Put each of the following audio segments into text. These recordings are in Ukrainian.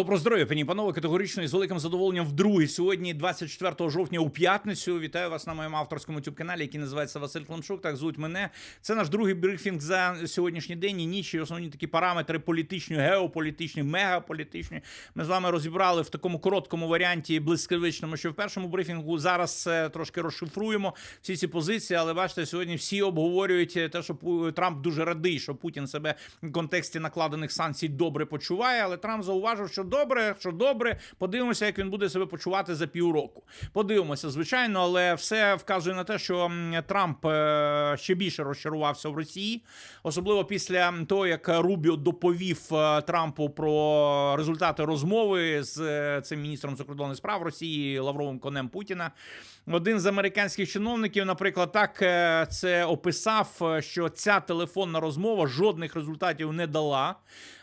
Добро здоров'я, пані панове, категорично і з великим задоволенням вдруге. Сьогодні, 24 жовтня, у п'ятницю. Вітаю вас на моєму авторському youtube каналі, який називається Василь Климчук. Так звуть мене. Це наш другий брифінг за сьогоднішній день і ніч. І основні такі параметри політичні, геополітичні, мегаполітичні. Ми з вами розібрали в такому короткому варіанті блискавичному, що в першому брифінгу зараз е, трошки розшифруємо всі ці позиції. Але бачите, сьогодні всі обговорюють е, те, що Трамп дуже радий, що Путін себе в контексті накладених санкцій добре почуває. Але Трамп зауважив, що добре, що добре. Подивимося, як він буде себе почувати за півроку. Подивимося, звичайно, але все вказує на те, що Трамп е, ще більше розчарувався в Росії, особливо після того, як Рубіо доповів е, Трампу про результати розмови з е, цим міністром закордонних справ Росії Лавровим конем Путіна. Один з американських чиновників, наприклад, так е, це описав, е, що ця телефонна розмова жодних результатів не дала.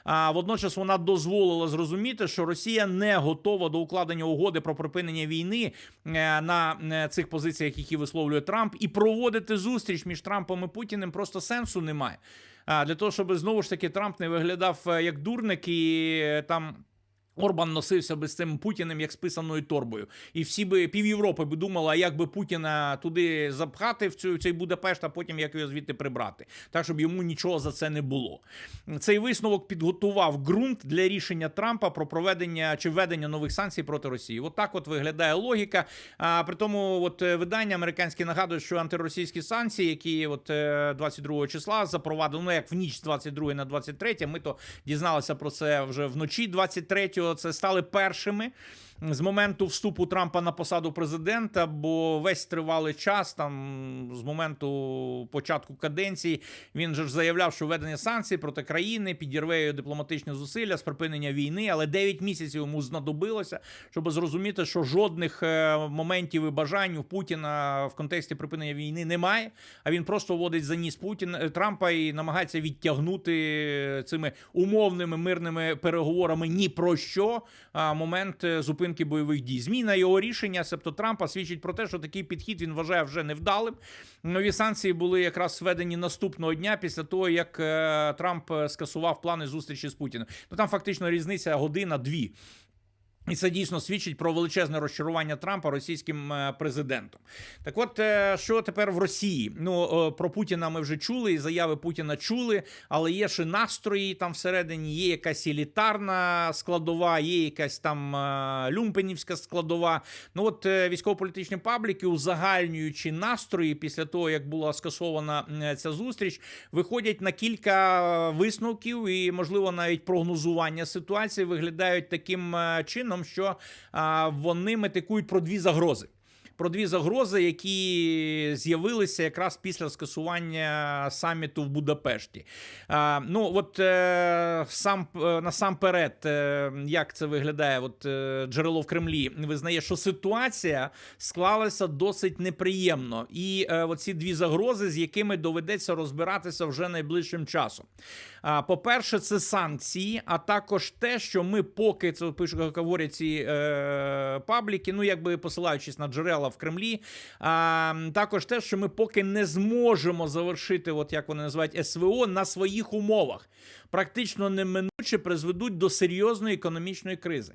А водночас вона дозволила зрозуміти, що Росія не готова до укладення угоди про припинення війни е, на цих позиціях, які висловлює Трамп, і проводити зустріч між Трампом і Путіним просто сенсу немає. А для того, щоб знову ж таки Трамп не виглядав як дурник і там. Орбан носився би з цим Путіним як з писаною торбою, і всі би пів Європи би думала, як би Путіна туди запхати в цю цей Будапешт, а потім як його звідти прибрати, так щоб йому нічого за це не було. Цей висновок підготував ґрунт для рішення Трампа про проведення чи введення нових санкцій проти Росії. От так от виглядає логіка. А при тому, от е, видання американське нагадує, що антиросійські санкції, які от е, 22 числа запровадили, ну як в ніч з 22 на 23, ми то дізналися про це вже вночі 23-го, Це стали першими. З моменту вступу Трампа на посаду президента, бо весь тривалий час, там з моменту початку каденції, він же ж заявляв, що введення санкцій проти країни підірве її дипломатичні зусилля з припинення війни, але 9 місяців йому знадобилося, щоб зрозуміти, що жодних е, моментів і бажань у Путіна в контексті припинення війни немає. А він просто водить за ніс Путін е, Трампа і намагається відтягнути цими умовними мирними переговорами ні про що а, момент е, зупинки бойових дій. Зміна його рішення, себто Трампа, свідчить про те, що такий підхід він вважає вже невдалим. Нові санкції були якраз введені наступного дня після того, як е, Трамп е, скасував плани зустрічі з Путіним. Ну там фактично різниця година-дві. І це дійсно свідчить про величезне розчарування Трампа російським е, президентом. Так, от е, що тепер в Росії? Ну е, про Путіна ми вже чули, і заяви Путіна чули, але є ще настрої там всередині, є якась елітарна складова, є якась там люмпенівська складова. Ну от військово-політичні пабліки, узагальнюючи настрої після того, як була скасована ця зустріч, виходять на кілька висновків і, можливо, навіть прогнозування ситуації виглядають таким е, чином, що а, вони метикують про дві загрози. Про дві загрози, які з'явилися якраз після скасування саміту в Будапешті. Ну, от е, сам е, насамперед, е, як це виглядає, от джерело в Кремлі визнає, що ситуація склалася досить неприємно. І оці дві загрози, з якими доведеться розбиратися вже найближчим часом. А, по-перше, це санкції, а також те, що ми поки це пишуть, говорять ці пабліки, ну якби посилаючись на джерела в Кремлі. А, також те, що ми поки не зможемо завершити, от як вони називають СВО, на своїх умовах, практично неминуче призведуть до серйозної економічної кризи.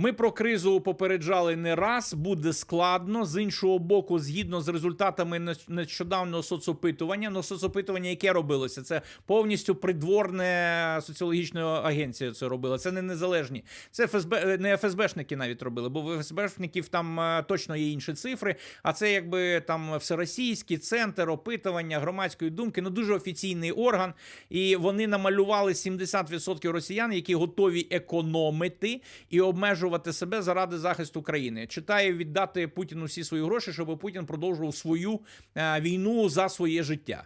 Ми про кризу попереджали не раз, буде складно. З іншого боку, згідно з результатами нещодавнього соцопитування, ну соцопитування, яке робилося, це повністю придворне соціологічна агенція це робила. Це не незалежні. Це ФСБ, е, не ФСБшники навіть робили, бо в ФСБшників там е, точно є інші цифри. А це якби там всеросійський центр опитування громадської думки, ну дуже офіційний орган. І вони намалювали 70% росіян, які готові економити і обмежувати себе заради захисту країни. Читає віддати Путіну всі свої гроші, щоб Путін продовжував свою е, війну за своє життя.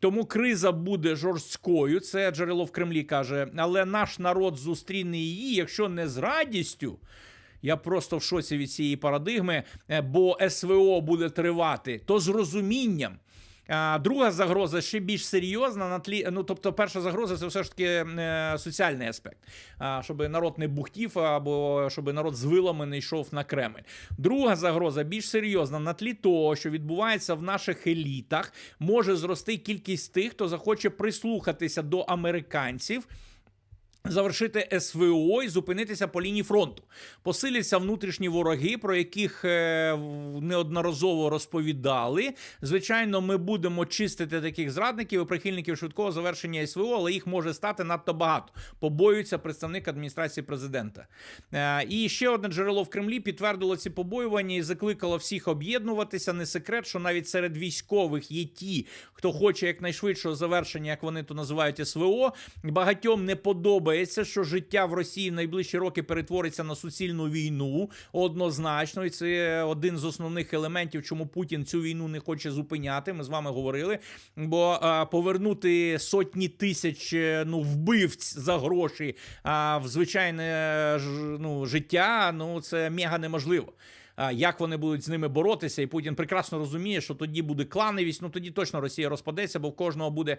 Тому криза буде жорсткою. Це джерело в Кремлі каже. Але наш народ зустріне її, якщо не з радістю. Я просто в шоці від цієї парадигми, е, бо СВО буде тривати, то з розумінням. Друга загроза ще більш серйозна на тлі. Ну тобто, перша загроза це все ж таки е, соціальний аспект, щоб народ не бухтів, або щоб народ з вилами не йшов на Кремль. Друга загроза більш серйозна на тлі того, що відбувається в наших елітах, може зрости кількість тих, хто захоче прислухатися до американців. Завершити СВО і зупинитися по лінії фронту. Посиляться внутрішні вороги, про яких е, неодноразово розповідали. Звичайно, ми будемо чистити таких зрадників і прихильників швидкого завершення СВО, але їх може стати надто багато. Побоюється представник адміністрації президента. Е, І ще одне джерело в Кремлі підтвердило ці побоювання і закликало всіх об'єднуватися. Не секрет, що навіть серед військових є ті, хто хоче якнайшвидшого завершення, як вони то називають СВО. Багатьом не подобається, що життя в Росії в найближчі роки перетвориться на суцільну війну. Однозначно, і це один з основних елементів, чому Путін цю війну не хоче зупиняти. Ми з вами говорили. Бо а, повернути сотні тисяч е, ну вбивць за гроші а, в звичайне ж- ну, життя, ну це мега неможливо. Як вони будуть з ними боротися, і Путін прекрасно розуміє, що тоді буде клановість. Ну тоді точно Росія розпадеться, бо в кожного буде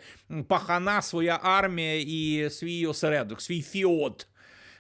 пахана, своя армія і свій осередок, свій фіот.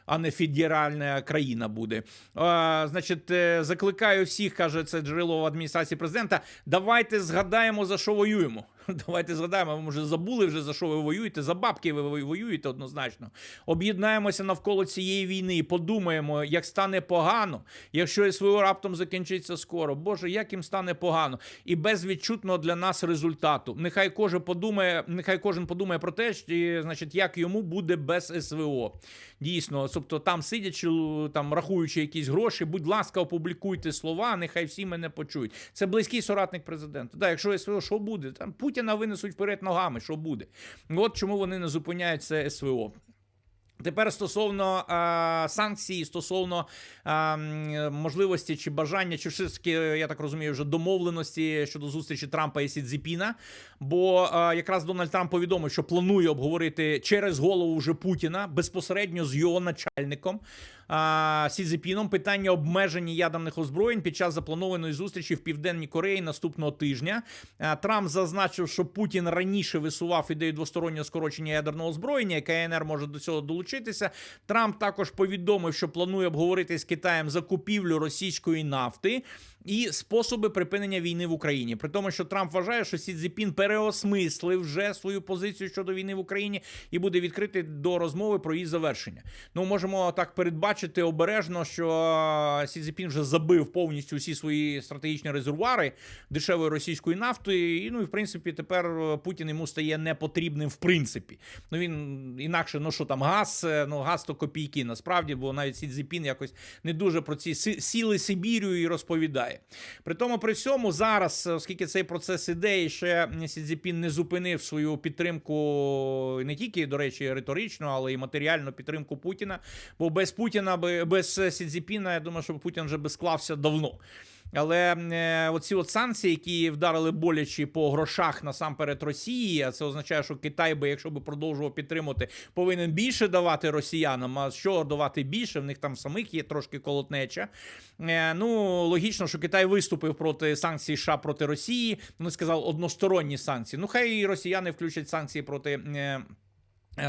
А не федеральна країна буде. А, значить, е, закликаю всіх, каже це джерело в адміністрації президента. Давайте згадаємо за що воюємо. Давайте згадаємо. Ви може забули вже за що ви воюєте. За бабки ви воюєте однозначно. Об'єднаємося навколо цієї війни і подумаємо, як стане погано, якщо СВО раптом закінчиться скоро. Боже, як їм стане погано і без відчутного для нас результату. Нехай кожен подумає, нехай кожен подумає про те, що, значить, як йому буде без СВО. Дійсно, тобто там сидячи, там рахуючи якісь гроші, будь ласка, опублікуйте слова, нехай всі мене почують. Це близький соратник президента. Да, якщо СВО, що буде? Там Путіна винесуть вперед ногами, що буде? От чому вони не зупиняють це СВО. Тепер стосовно а, санкцій, стосовно а, можливості чи бажання, чи все таки, я так розумію, вже домовленості щодо зустрічі Трампа і Сідзіпіна. Бо а, якраз Дональд Трамп повідомив, що планує обговорити через голову вже Путіна безпосередньо з його начальником а, Сідзіпіном питання обмеження ядерних озброєнь під час запланованої зустрічі в Південній Кореї наступного тижня. А, Трамп зазначив, що Путін раніше висував ідею двостороннього скорочення ядерного озброєння, і КНР може до цього долучитися. Трамп також повідомив, що планує обговорити з Китаєм закупівлю російської нафти. І способи припинення війни в Україні, при тому, що Трамп вважає, що Сі Цзіпін переосмислив вже свою позицію щодо війни в Україні і буде відкритий до розмови про її завершення. Ну можемо так передбачити обережно, що Сі Цзіпін вже забив повністю всі свої стратегічні резервуари дешевої російської нафти. І ну і в принципі тепер Путін йому стає непотрібним в принципі. Ну він інакше, ну що там газ, е, ну газ то копійки насправді, бо навіть Сі Цзіпін якось не дуже про ці сіли Сибірію і розповідає. При тому при цьому зараз, оскільки цей процес іде, і ще Сі Цзіпін не зупинив свою підтримку не тільки, до речі, риторичну, але й матеріальну підтримку Путіна. Бо без Путіна, би- без Сі Цзіпіна, я думаю, що Путін вже би склався давно. Але е, оці от санкції, які вдарили боляче по грошах насамперед Росії, а це означає, що Китай би, якщо би продовжував підтримувати, повинен більше давати росіянам. А що давати більше? В них там самих є трошки колотнеча. Е, ну логічно, що Китай виступив проти санкцій США проти Росії. Вони сказали односторонні санкції. Ну хай і росіяни включать санкції проти. Е, Е,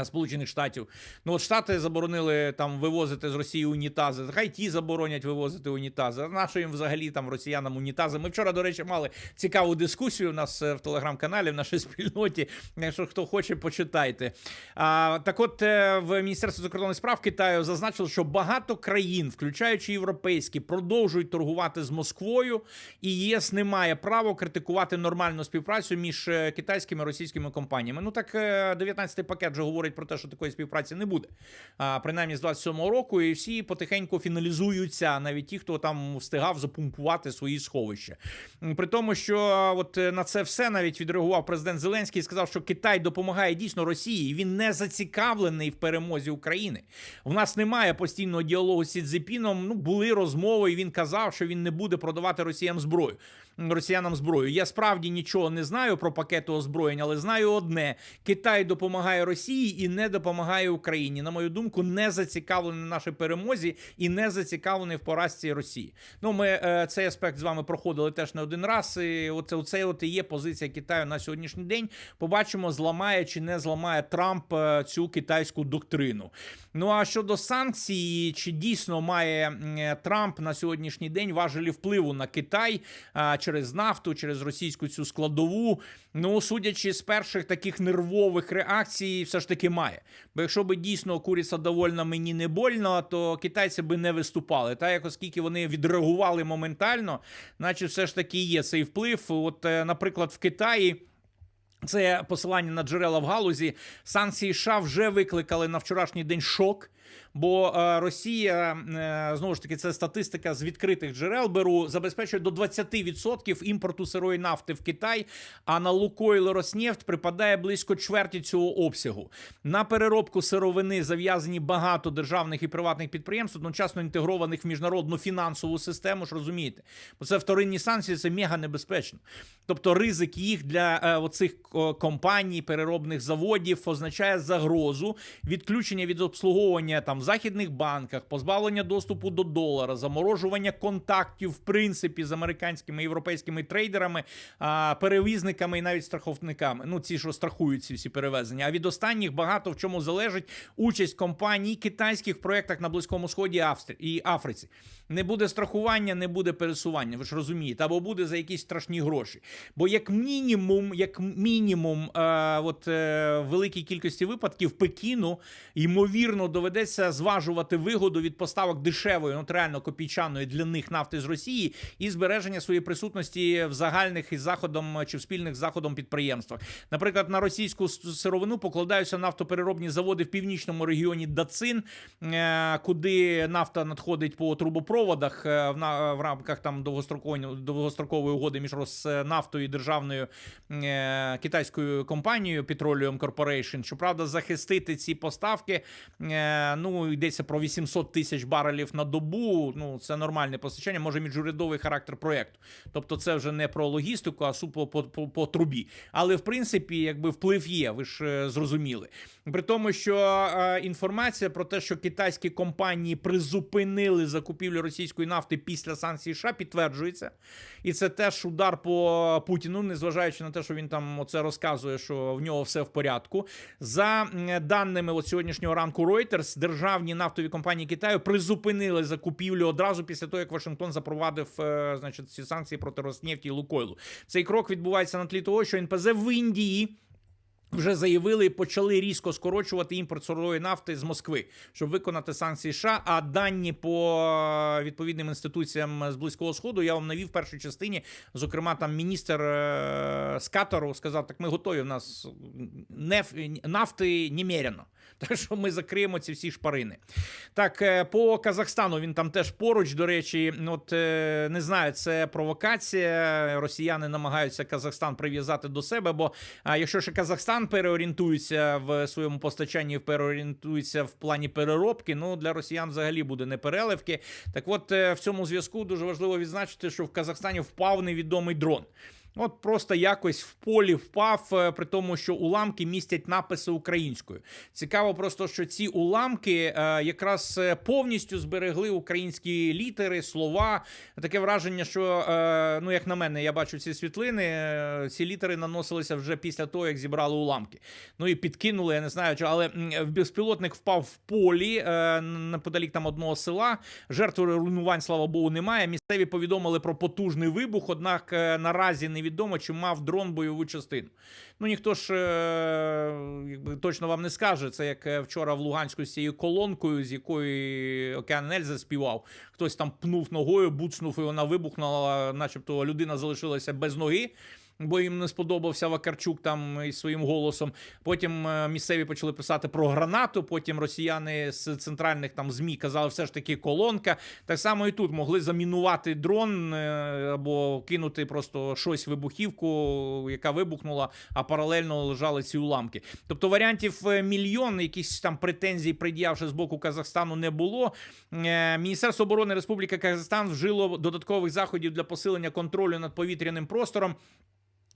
Сполучених Штатів. Ну от Штати заборонили там вивозити з Росії унітази. Хай ті заборонять вивозити унітази. А нащо їм взагалі там росіянам унітази? Ми вчора, до речі, мали цікаву дискусію у нас е, в телеграм-каналі, в нашій спільноті. Якщо хто хоче, почитайте. А, так от е, в Міністерстві закордонних справ Китаю зазначили, що багато країн, включаючи європейські, продовжують торгувати з Москвою, і ЄС не має права критикувати нормальну співпрацю між е, китайськими і російськими компаніями. Ну так е, 19-й пакет вже говорить про те, що такої співпраці не буде. А, принаймні з 27-го року, і всі потихеньку фіналізуються, навіть ті, хто там встигав запумпувати свої сховища. При тому, що от е, на це все навіть відреагував президент Зеленський і сказав, що Китай допомагає дійсно Росії. Він не зацікавлений в перемозі України. У нас немає постійного діалогу з Сідзепіном. Ну були розмови, і він казав, що він не буде продавати росіянам зброю. Росіянам зброю. Я справді нічого не знаю про пакети озброєнь, але знаю одне: Китай допомагає Росії і не допомагає Україні. На мою думку, не зацікавлений в нашій перемозі і не зацікавлений в поразці Росії. Ну, ми е, цей аспект з вами проходили теж не один раз. І оце, оце от і є позиція Китаю на сьогоднішній день. Побачимо, зламає чи не зламає Трамп е, цю китайську доктрину. Ну а щодо санкцій, чи дійсно має е, Трамп на сьогоднішній день важелі впливу на Китай а, через нафту, через російську цю складову? Ну, судячи з перших таких нервових реакцій, все ж таки. має. Бо якщо би дійсно куриця довольна мені не больно, то китайці би не виступали. Та як оскільки вони відреагували моментально, значить, все ж таки є цей вплив. От, е, наприклад, в Китаї. Це посилання на джерела в галузі. Санкції США вже викликали на вчорашній день шок. Бо е, Росія е, знову ж таки це статистика з відкритих джерел беру, забезпечує до 20% імпорту сирої нафти в Китай. А на Лукойл Роснефть припадає близько чверті цього обсягу. На переробку сировини зав'язані багато державних і приватних підприємств, одночасно інтегрованих в міжнародну фінансову систему. Ж розумієте, бо це вторинні санкції, це мега небезпечно. Тобто, ризик їх для е, оцих компаній, переробних заводів означає загрозу відключення від обслуговування там в західних банках, позбавлення доступу до долара, заморожування контактів в принципі з американськими європейськими трейдерами, перевізниками і навіть страховниками. Ну ці що страхують ці всі перевезення. А від останніх багато в чому залежить участь компаній китайських проєктах на близькому сході Австрі- і Африці. Не буде страхування, не буде пересування. Ви ж розумієте, або буде за якісь страшні гроші. Бо як мінімум, як мінімум, е, от е, великій кількості випадків Пекіну ймовірно доведеться зважувати вигоду від поставок дешевої, от реально копійчаної для них нафти з Росії і збереження своєї присутності в загальних із заходом чи в спільних заходом підприємствах. Наприклад, на російську сировину покладаються нафтопереробні заводи в північному регіоні Дацин, е, куди нафта надходить по трубопроводах е, в, рамках там довгострокової, довгострокової угоди між Роснафтою і державною е, китайською компанією Petroleum Corporation. Щоправда, захистити ці поставки ну йдеться про 800 тисяч барелів на добу. Ну це нормальне постачання, може міжурядовий характер проєкту. Тобто, це вже не про логістику, а супо по, по, по трубі. Але в принципі, якби вплив є, ви ж е, зрозуміли. При тому, що е, інформація про те, що китайські компанії призупинили закупівлю російської нафти після санкцій США, підтверджується. І це теж удар по Путіну, незважаючи на те, що він там оце розказує, що в нього все в порядку. За даними от сьогоднішнього ранку Reuters, державні нафтові компанії Китаю призупинили закупівлю одразу після того, як Вашингтон запровадив е, значить, ці санкції проти Роснефті і Лукойлу. Цей крок відбувається на тлі того, що НПЗ в Індії. Вже заявили і почали різко скорочувати імпорт сирої нафти з Москви, щоб виконати санкції США. А дані по е, відповідним інституціям з близького сходу я вам навів в першій частині. Зокрема, там міністр е, з Катару сказав: так ми готові. У нас неф, нафти немерено. Так що ми закриємо ці всі шпарини. Так, е, по Казахстану він там теж поруч. До речі, от е, не знаю, це провокація. Росіяни намагаються Казахстан прив'язати до себе. Бо якщо ще Казахстан переорієнтується в своєму постачанні, переорієнтується в плані переробки, ну для росіян взагалі буде не переливки. Так от е, в цьому зв'язку дуже важливо відзначити, що в Казахстані впав невідомий дрон. От просто якось в полі впав, е, при тому, що уламки містять написи українською. Цікаво, просто що ці уламки е, якраз е, повністю зберегли українські літери, слова. Таке враження, що ну як на мене, я бачу ці світлини. Ці літери наносилися вже після того, як зібрали уламки. Ну і підкинули, я не знаю, чи але безпілотник впав в полі неподалік там одного села. Жертв руйнувань, слава Богу, немає. Місцеві повідомили про потужний вибух, однак наразі невідомо, чи мав дрон бойову частину. Ну ніхто ж е, якби точно вам не скаже. Це як е, вчора в Луганську з цією колонкою, з якої Океан Ельзи співав. Хтось там пнув ногою, буцнув, і вона вибухнула, начебто людина залишилася без ноги. Бо їм не сподобався Вакарчук там із своїм голосом. Потім е, місцеві почали писати про гранату. Потім росіяни з центральних там змі казали, все ж таки колонка. Так само і тут могли замінувати дрон е, або кинути просто щось вибухівку, яка вибухнула, а паралельно лежали ці уламки. Тобто варіантів е, мільйон, якісь там претензій, пред'явши з боку Казахстану, не було. Міністерство оборони Республіки Казахстан вжило додаткових заходів для посилення контролю над повітряним простором.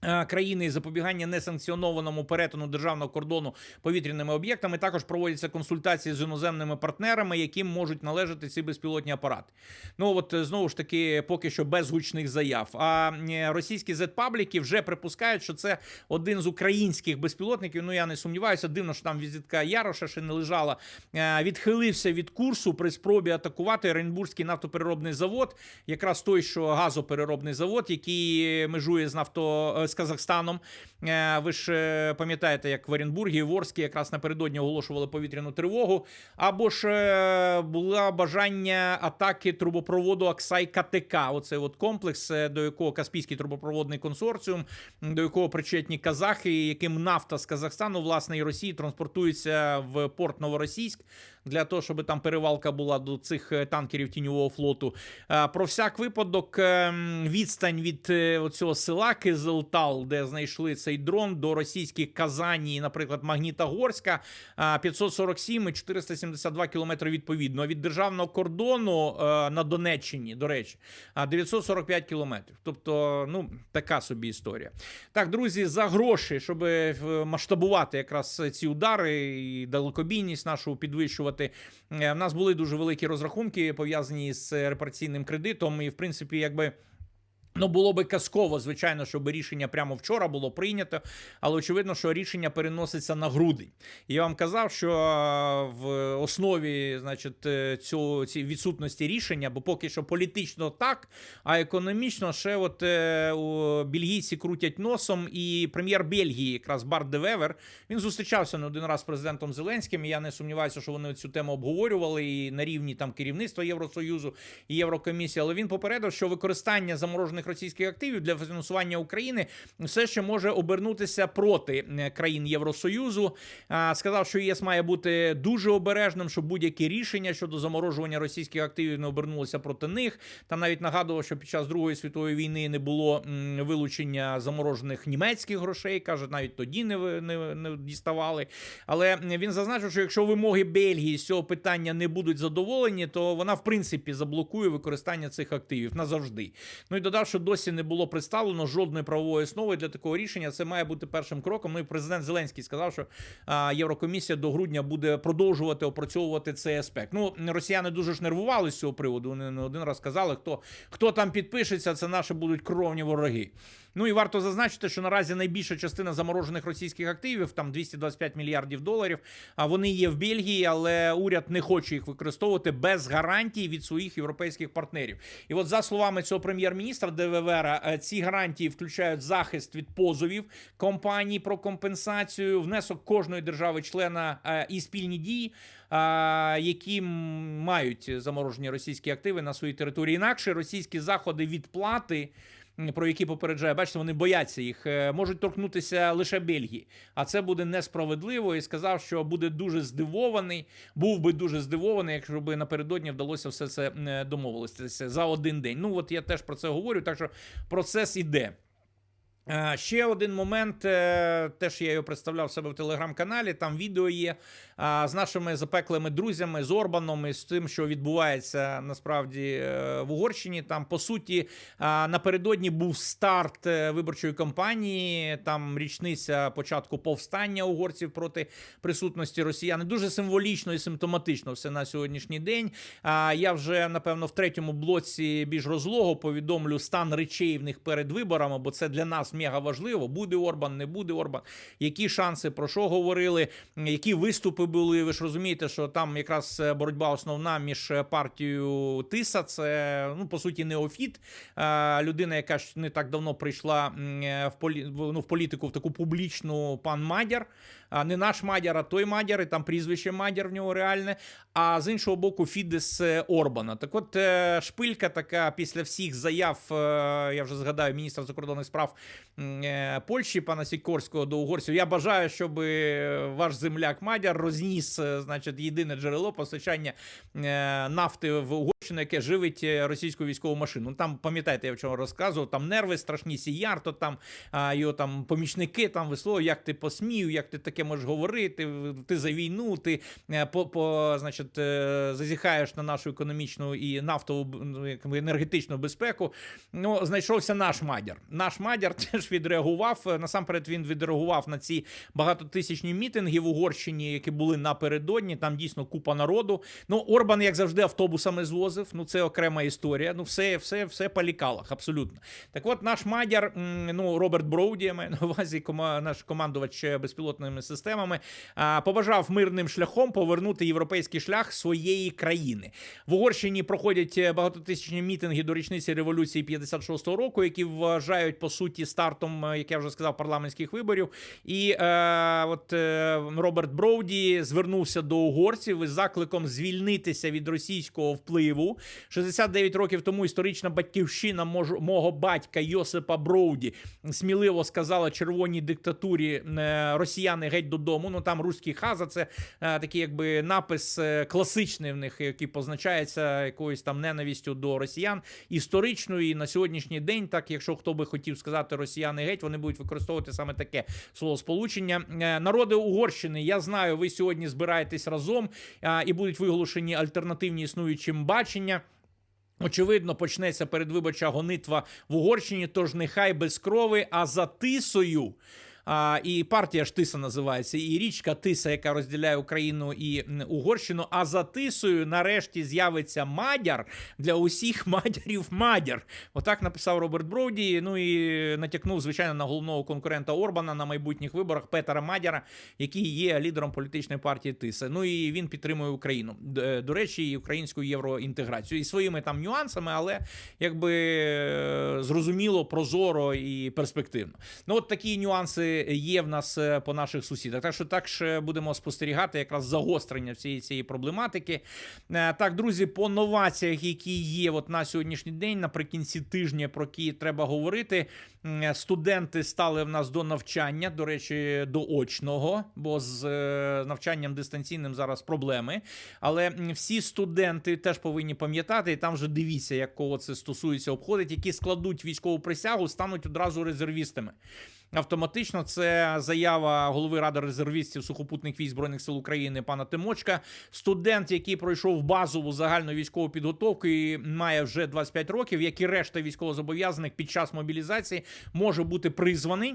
Е, Країни і запобігання несанкціонованому перетину державного кордону повітряними об'єктами також проводяться консультації з іноземними партнерами, яким можуть належати ці безпілотні апарати. Ну от е, знову ж таки, поки що без гучних заяв. А е, російські зетпабліки вже припускають, що це один з українських безпілотників. Ну я не сумніваюся, дивно, що там візитка Яроша ще не лежала. Відхилився від курсу при спробі атакувати Оренбурзький нафтопереробний завод, якраз той, що газопереробний завод, який межує з нафто з Казахстаном. Е, Ви ж е, пам'ятаєте, як в Оренбургі і в Орскі якраз напередодні оголошували повітряну тривогу. Або ж е, було бажання атаки трубопроводу Аксай КТК. Оцей от комплекс, до якого Каспійський трубопроводний консорціум, до якого причетні казахи, яким нафта з Казахстану, власне, і Росії транспортується в порт Новоросійськ для того, щоб там перевалка була до цих е, танкерів тіньового флоту. Е, Про всяк випадок ем, відстань від е, цього села Кизилтал, де знайшли цей дрон, до російських Казані, наприклад, Магнітогорська, е, 547 і 472 кілометри відповідно. Від державного кордону на Донеччині, до речі, а 945 кілометрів. Тобто, ну така собі історія. Так, друзі, за гроші, щоб масштабувати якраз ці удари і далекобійність нашу підвищувати. Е, В нас були дуже великі розрахунки пов'язані з репараційним кредитом, і в принципі, якби. Ну, було би казково, звичайно, щоб рішення прямо вчора було прийнято, але очевидно, що рішення переноситься на грудень. Я вам казав, що е, в основі, значить, е, цього ці відсутності рішення, бо поки що політично так, а економічно ще от е, у бельгійці крутять носом, і прем'єр Бельгії, якраз Бар де Вевер, він зустрічався не один раз з президентом Зеленським. І я не сумніваюся, що вони цю тему обговорювали і на рівні там керівництва Євросоюзу і Єврокомісії. Але він попередив, що використання заморожених російських активів для фінансування України все ще може обернутися проти країн Євросоюзу. Сказав, що ЄС має бути дуже обережним, щоб будь-які рішення щодо заморожування російських активів не обернулося проти них. Там навіть нагадував, що під час Другої світової війни не було вилучення заморожених німецьких грошей. каже, навіть тоді не, не, не діставали. Але він зазначив, що якщо вимоги Бельгії з цього питання не будуть задоволені, то вона в принципі заблокує використання цих активів назавжди. Ну і додав, що досі не було представлено жодної правової основи для такого рішення. Це має бути першим кроком. Ну і президент Зеленський сказав, що Єврокомісія до грудня буде продовжувати опрацьовувати цей аспект. Ну росіяни дуже ж нервували з цього приводу. Вони не один раз сказали, хто хто там підпишеться, це наші будуть кровні вороги. Ну і варто зазначити, що наразі найбільша частина заморожених російських активів, там 225 мільярдів доларів. А вони є в Бельгії, але уряд не хоче їх використовувати без гарантій від своїх європейських партнерів. І от за словами цього прем'єр-міністра ДВВРа, е, ці гарантії включають захист від позовів компаній про компенсацію, внесок кожної держави-члена е, і спільні дії. Які мають заморожені російські активи на своїй території, інакше російські заходи відплати про які попереджає, бачите, вони бояться їх, е, можуть торкнутися лише Бельгії. А це буде несправедливо. І сказав, що буде дуже здивований. Був би дуже здивований, якщо б напередодні вдалося все це домовитися за один день. Ну от я теж про це говорю. Так що процес іде. Е, Ще один момент, е, теж я його представляв себе в телеграм-каналі. Там відео є з нашими запеклими друзями, з Орбаном і з тим, що відбувається насправді е, в Угорщині. Там, по суті, напередодні був старт е, виборчої кампанії, там річниця початку повстання угорців проти присутності росіян. Дуже символічно і симптоматично все на сьогоднішній день. Я вже напевно в третьому блоці більш розлого повідомлю стан речей в них перед виборами, бо це для нас мега важливо. Буде Орбан, не буде Орбан. Які шанси про що говорили, які виступи були. Ви ж розумієте, що там якраз е, боротьба основна між е, партією Тиса. Це ну по суті неофіт. Людина, яка ж не так давно прийшла е, в полі... ну, в політику в таку публічну пан Мадяр. А не наш Мадяр, а той Мадяр, і там прізвище Мадяр в нього реальне. А з іншого боку, Фідес е, Орбана. Так от е, шпилька така після всіх заяв, е, я вже згадаю, міністра закордонних справ Польщі, пана Сікорського до угорців. Я бажаю, щоб ваш земляк Мадяр розніс, значить, єдине джерело постачання нафти в Угорщину, яке живить російську військову машину. Ну, Там, пам'ятаєте, я вчора розказував, там нерви страшні, сіяр, то там його там помічники там висловлюють, як ти посмів, як ти таке можеш говорити, ти за війну, ти е, по, по значить, е, зазіхаєш на нашу економічну і нафтову ну, енергетичну безпеку. Ну, знайшовся наш мадяр. Наш мадяр теж відреагував. Насамперед він відреагував на ці багатотисячні мітинги в Угорщині, які були напередодні. Там дійсно купа народу. Ну, Орбан, як завжди, автобусами звозив. Ну, це окрема історія. Ну, все, все, все по лікалах, абсолютно. Так от, наш мадяр, ну, Роберт Броуді, я маю на увазі, наш командувач безпілотними системами. А, Побажав мирним шляхом повернути європейський шлях своєї країни. В Угорщині проходять е, багатотисячні мітинги до річниці революції 56-го року, які вважають по суті стартом, е, як я вже сказав, парламентських виборів. І е, от е, Роберт Броуді звернувся до угорців із закликом звільнитися від російського впливу. 69 років тому історична батьківщина мож- мого батька Йосипа Броуді сміливо сказала червоній диктатурі е, росіяни геть додому. Ну там руський хаза, це е, такий якби напис е, класичний в них, який позначається якоюсь там ненавістю до росіян історичною. І на сьогоднішній день, так якщо хто би хотів сказати росіяни геть, вони будуть використовувати саме таке словосполучення. Е, Народи Угорщини, я знаю, ви сьогодні збираєтесь разом а, і будуть виголошені альтернативні існуючим бачення. Очевидно, почнеться передвиборча гонитва в Угорщині, тож нехай без крови, а за тисою. А, і партія ж Тиса називається, і річка Тиса, яка розділяє Україну і Угорщину. А за Тисою нарешті з'явиться мадяр для усіх мадярів мадяр. Отак написав Роберт Броуді. Ну і натякнув, звичайно, на головного конкурента Орбана на майбутніх виборах Петера Мадяра, який є лідером політичної партії Тиса. Ну і він підтримує Україну. Д- До речі, і українську євроінтеграцію і своїми там нюансами, але якби е, зрозуміло, прозоро і перспективно. Ну от такі нюанси є в нас е, по наших сусідах. Так що так ж будемо спостерігати якраз загострення всієї цієї проблематики. Е, Так, друзі, по новаціях, які є от на сьогоднішній день, наприкінці тижня, про які треба говорити. Студенти стали в нас до навчання, до речі, до очного, бо з е, навчанням дистанційним зараз проблеми. Але всі студенти теж повинні пам'ятати, і там вже дивіться, як кого це стосується, обходить, які складуть військову присягу, стануть одразу резервістами. Автоматично це заява голови ради резервістів сухопутних військ збройних сил України пана Тимочка. Студент, який пройшов базову загальну військову підготовку і має вже 25 років, як і решта військовозобов'язаних під час мобілізації, може бути призваний.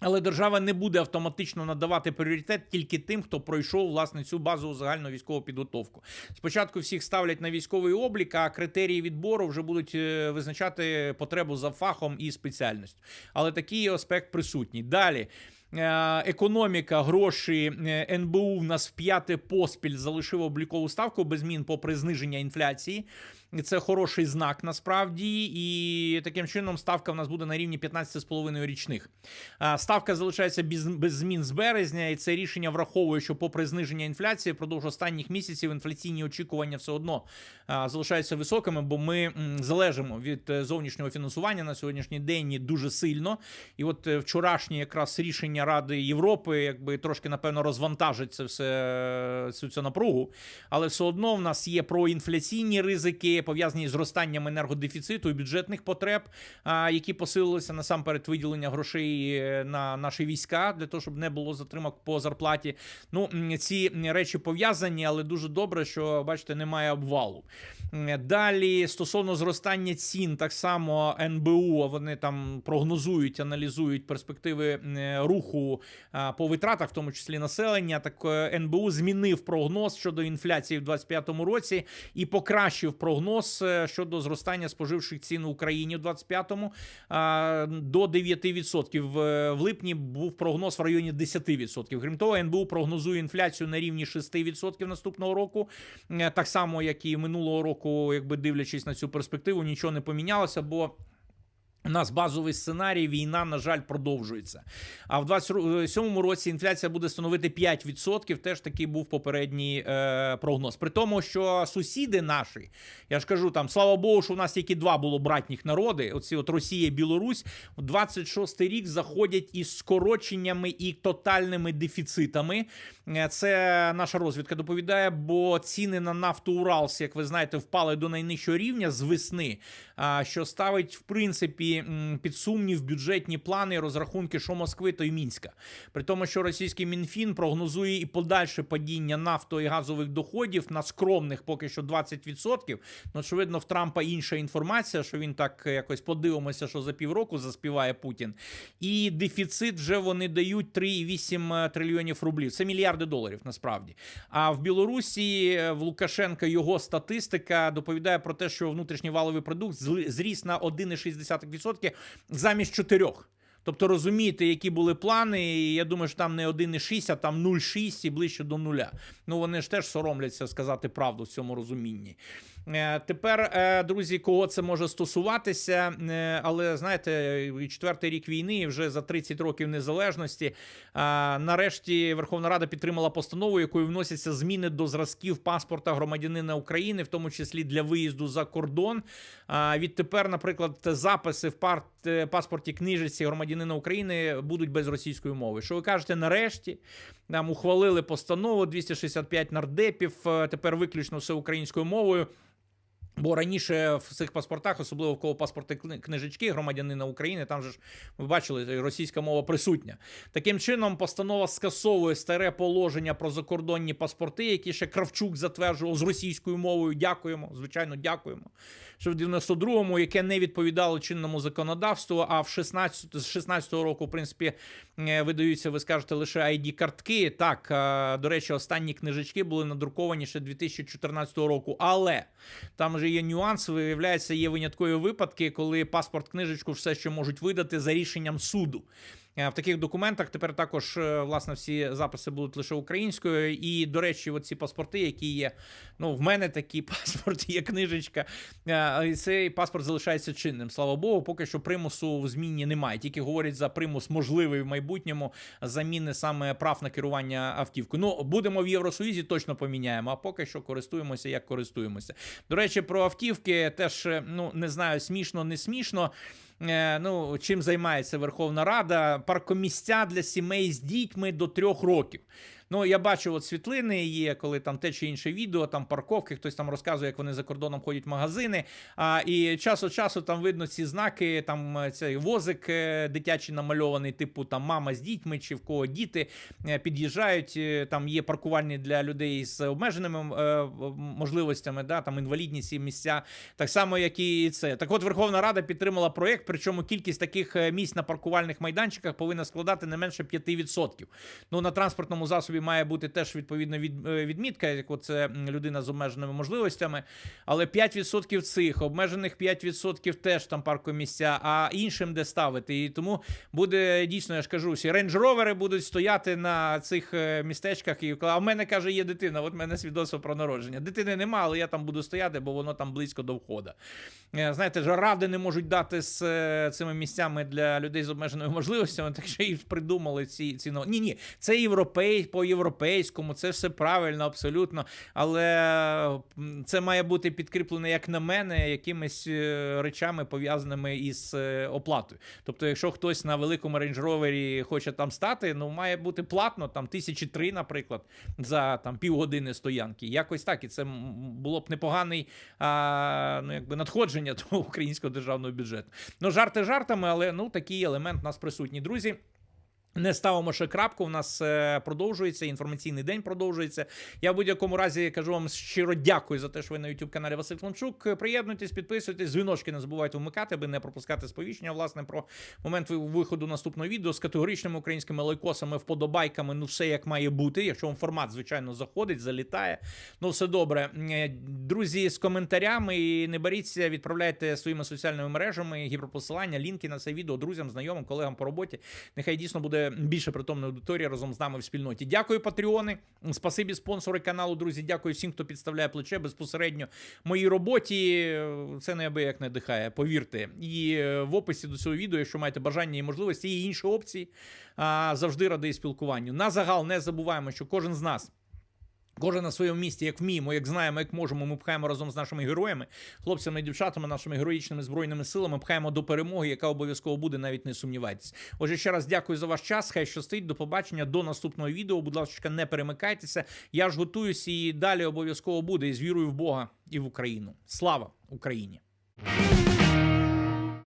Але держава не буде автоматично надавати пріоритет тільки тим, хто пройшов власне цю базову загальну військову підготовку. Спочатку всіх ставлять на військовий облік, а критерії відбору вже будуть е, визначати потребу за фахом і спеціальністю. Але такий аспект присутній. Далі. е, Економіка, гроші е, НБУ в нас в п'яте поспіль залишив облікову ставку без змін попри зниження інфляції. Це хороший знак насправді, і таким чином ставка в нас буде на рівні 15,5 річних. Ставка залишається без, без змін з березня, і це рішення враховує, що попри зниження інфляції впродовж останніх місяців інфляційні очікування все одно залишаються високими, бо ми залежимо від е, зовнішнього фінансування на сьогоднішній день дуже сильно. І от е, вчорашнє якраз рішення Ради Європи, якби трошки напевно розвантажить це все е, цю, цю напругу, але все одно в нас є проінфляційні ризики, пов'язані з зростанням енергодефіциту і бюджетних потреб, які посилилися насамперед виділення грошей е, на наші війська для того, щоб не було затримок по зарплаті. Ну ці речі пов'язані, але дуже добре, що бачите, немає обвалу. Далі стосовно зростання цін, так само НБУ вони там прогнозують, аналізують перспективи е, руху по витратах, в тому числі населення. Так е, НБУ змінив прогноз щодо інфляції в 2025 році і покращив прогноз е, щодо зростання споживчих цін в Україні в 2025-му а, до 9%. В- В липні був прогноз в районі 10%. Крім того, НБУ прогнозує інфляцію на рівні 6% наступного року. Е, Так само, як і минулого року, якби дивлячись на цю перспективу, нічого не помінялося, бо. У нас базовий сценарій, війна, на жаль, продовжується. А в 27-му році інфляція буде становити 5%. Теж такий був попередній е, прогноз. При тому, що сусіди наші, я ж кажу, там слава Богу, що у нас тільки два було братніх народи. Оці от Росія Білорусь в 26-й рік заходять із скороченнями і тотальними дефіцитами. Е, Це наша розвідка доповідає, бо ціни на нафту Уралс, як ви знаєте, впали до найнижчого рівня з весни, що ставить в принципі під сумнів бюджетні плани і розрахунки, що Москви, то й Мінська. При тому, що російський мінфін прогнозує і подальше падіння нафто і газових доходів на скромних поки що 20%. Ну, очевидно, в Трампа інша інформація, що він так е, якось подивимося, що за півроку заспіває Путін. І дефіцит вже вони дають 3,8 трильйонів рублів. Це мільярди доларів насправді. А в Білорусі е, в Лукашенка його статистика доповідає про те, що внутрішній валовий продукт зріс на 1,6% замість 4%. Тобто розумієте, які були плани. І я думаю, що там не 1,6, а там 0,6 і ближче до нуля. Ну вони ж теж соромляться сказати правду в цьому розумінні. Е, Тепер, е, друзі, кого це може стосуватися, Е, але знаєте, четвертий рік війни, вже за 30 років незалежності. Нарешті Верховна Рада підтримала постанову, якою вносяться зміни до зразків паспорта громадянина України, в тому числі для виїзду за кордон. Відтепер, наприклад, записи в паспорті книжці громадянина України будуть без російської мови. Що ви кажете, нарешті нам ухвалили постанову 265 нардепів. Тепер виключно все українською мовою. Бо раніше в цих паспортах, особливо в кого паспорти книжечки громадянина України, там же ж ви бачили, російська мова присутня. Таким чином, постанова скасовує старе положення про закордонні паспорти, які ще Кравчук затверджував з російською мовою. Дякуємо, звичайно, дякуємо. Що в 92-му, яке не відповідало чинному законодавству, а в 16, з 16-го року, в принципі, е, видаються, ви скажете, лише ID-картки. Так, е, до речі, останні книжечки були надруковані ще 2014 року. Але там же є нюанс. Виявляється, є виняткові випадки, коли паспорт книжечку все ще можуть видати за рішенням суду. Е, В таких документах тепер також е, власне всі записи будуть лише українською. І, до речі, от ці паспорти, які є. Ну, в мене такий паспорт, є книжечка. е, І цей паспорт залишається чинним. Слава Богу, поки що примусу в зміні немає. Тільки говорять за примус можливий в майбутньому заміни саме прав на керування автівкою. Ну, будемо в Євросоюзі, точно поміняємо. А поки що користуємося, як користуємося. До речі, про автівки теж ну не знаю, смішно, не смішно. Е, Ну, чим займається Верховна Рада? Паркомісця для сімей з дітьми до трьох років. Ну, я бачу, от світлини є, коли там те чи інше відео, там парковки, хтось там розказує, як вони за кордоном ходять в магазини. А, і час від часу там видно ці знаки, там е, цей возик е, дитячий намальований, типу там мама з дітьми чи в кого діти е, під'їжджають. Там є паркувальні для людей з обмеженими е, можливостями, да, там інвалідність і місця, так само, як і це. Так от Верховна Рада підтримала проєкт, причому кількість таких місць на паркувальних майданчиках повинна складати не менше 5%. Ну, на транспортному засобі має бути теж відповідна від, е, відмітка, як це людина з обмеженими можливостями. Але 5% цих, обмежених 5% теж там паркомісця, а іншим де ставити. І тому буде дійсно, я ж кажу, всі рейндж-ровери будуть стояти на цих е, містечках. І а в мене каже, є дитина. От в мене свідоцтво про народження. Дитини нема, але я там буду стояти, бо воно там близько до входа. Е, Знаєте, ж ради не можуть дати з цими місцями для людей з обмеженими можливостями, так що і придумали ці ці но- Ні, ні, це європей по європейському, це все правильно, абсолютно. Але це має бути підкріплене, як на мене, якимись е, речами пов'язаними із е, оплатою. Тобто, якщо хтось на великому рейндж-ровері хоче там стати, ну має бути платно, там тисячі три, наприклад, за там півгодини стоянки. Якось так. І це було б непоганий а, ну, якби надходження до українського державного бюджету. Ну, жарти жартами, але ну такий елемент у нас присутній. Друзі. Не ставимо ще крапку. У нас е, продовжується інформаційний день. Продовжується. Я в будь-якому разі кажу вам щиро дякую за те, що ви на youtube каналі Василь Климчук. Приєднуйтесь, підписуйтесь, дзвіночки не забувайте вмикати, аби не пропускати сповіщення. Власне про момент виходу наступного відео з категоричними українськими лайкосами, вподобайками. Ну все як має бути. Якщо вам формат, звичайно, заходить, залітає. Ну все добре. Е, Друзі, з коментарями і не боріться, відправляйте своїми соціальними мережами гіперпосилання, лінки на це відео друзям, знайомим, колегам по роботі. Нехай дійсно буде більше притомної аудиторії разом з нами в спільноті. Дякую, патреони. Спасибі, спонсори каналу. Друзі. Дякую всім, хто підставляє плече безпосередньо моїй роботі. Це неабияк не дихає, повірте. І е, в описі до цього відео, якщо маєте бажання і можливості, і інші опції. Завжди радий спілкуванню. На загал не забуваємо, що кожен з нас. Кожен на своєму місці, як вміємо, як знаємо, як можемо, ми пхаємо разом з нашими героями, хлопцями і дівчатами, нашими героїчними збройними силами, пхаємо до перемоги, яка обов'язково буде, навіть не сумнівайтесь. Отже, ще раз дякую за ваш час. Хай щастить, до побачення, до наступного відео. Будь ласка, не перемикайтеся. Я ж готуюсь і далі обов'язково буде. І з вірою в Бога і в Україну. Слава Україні!